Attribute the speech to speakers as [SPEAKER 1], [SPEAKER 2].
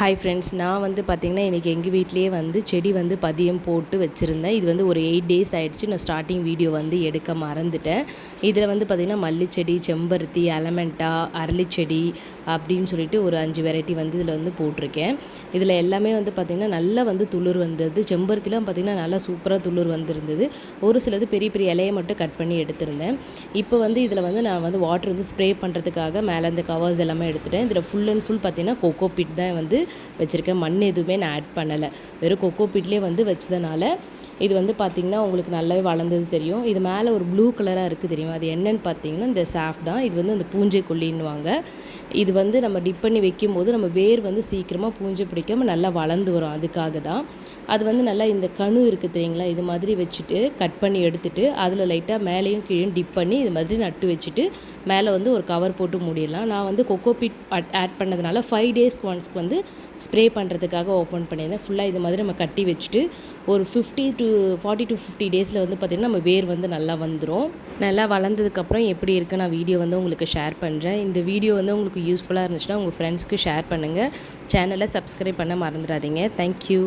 [SPEAKER 1] Hi friends நான் வந்து பார்த்திங்கன்னா இன்றைக்கி எங்கள் வீட்லேயே வந்து செடி வந்து பதியம் போட்டு வச்சுருந்தேன். இது வந்து ஒரு எயிட் டேஸ் ஆகிடுச்சு நான் ஸ்டார்டிங் வீடியோ வந்து எடுக்க மறந்துட்டேன். இதில் வந்து பார்த்திங்கன்னா மல்லிச்செடி செம்பருத்தி அலமெண்டா அரளிச்செடி அப்படின்னு சொல்லிட்டு ஒரு அஞ்சு வெரைட்டி வந்து இதில் வந்து போட்டிருக்கேன். இதில் எல்லாமே வந்து பார்த்திங்கன்னா நல்லா வந்து துளிர் வந்தது. செம்பருத்திலாம் பார்த்திங்கன்னா நல்லா சூப்பராக துளிர் வந்திருந்தது. ஒரு சிலது பெரிய பெரிய இலையை மட்டும் கட் பண்ணி எடுத்திருந்தேன். இப்போ வந்து இதில் வந்து நான் வந்து வாட்டர் வந்து ஸ்ப்ரே பண்ணுறதுக்காக மேலே இந்த கவர்ஸ் எல்லாமே எடுத்துட்டேன். இதில் ஃபுல் அண்ட் ஃபுல் பார்த்திங்கன்னா கொக்கோ பிட் தான் வந்து வச்சுருக்கேன். மண் எதுவுமே நான் ஆட் பண்ணலை. வெறும் கொக்கோ பீட்லேயே வந்து வச்சதுனால இது வந்து பார்த்திங்கன்னா உங்களுக்கு நல்லாவே வளர்ந்தது தெரியும். இது மேலே ஒரு ப்ளூ கலராக இருக்குது தெரியும்? அது என்னென்னு பார்த்தீங்கன்னா இந்த சாஃப் தான். இது வந்து அந்த பூஞ்சை கொல்லின்னுவாங்க. இது வந்து நம்ம டிப் பண்ணி வைக்கும்போது நம்ம வேர் வந்து சீக்கிரமாக பூஞ்சை பிடிக்காமல் நல்லா வளர்ந்து வரும். அதுக்காக தான் அது வந்து நல்லா இந்த கணு இருக்குது தெரியுங்களா? இது மாதிரி வச்சுட்டு கட் பண்ணி எடுத்துட்டு அதில் லைட்டாக மேலேயும் கீழே டிப் பண்ணி இது மாதிரி நட்டு வச்சுட்டு மேலே வந்து ஒரு கவர் போட்டு மூடிடலாம். நான் வந்து கொக்கோ பீட் ஆட் பண்ணதுனால ஃபைவ் டேஸ்க்கு ஒன்ஸ்க்கு வந்து ஸ்ப்ரே பண்ணுறதுக்காக ஓப்பன் பண்ணியிருந்தேன். ஃபுல்லாக இது மாதிரி நம்ம கட்டி வச்சுட்டு ஒரு fifty to forty to fifty டேஸில் வந்து பார்த்திங்கன்னா நம்ம வேர் வந்து நல்லா வந்துடும் நல்லா வளர்ந்ததுக்கப்புறம் எப்படி இருக்குது நான் வீடியோ வந்து உங்களுக்கு ஷேர் பண்ணுறேன் இந்த வீடியோ வந்து உங்களுக்கு உங்களுக்கு யூஸ்ஃபுல்லாக இருந்துச்சுன்னா உங்கள் ஃப்ரெண்ட்ஸ்க்கு ஷேர் பண்ணுங்கள் சேனலை சப்ஸ்கிரைப் பண்ண மறந்துடாதீங்க. தேங்க்யூ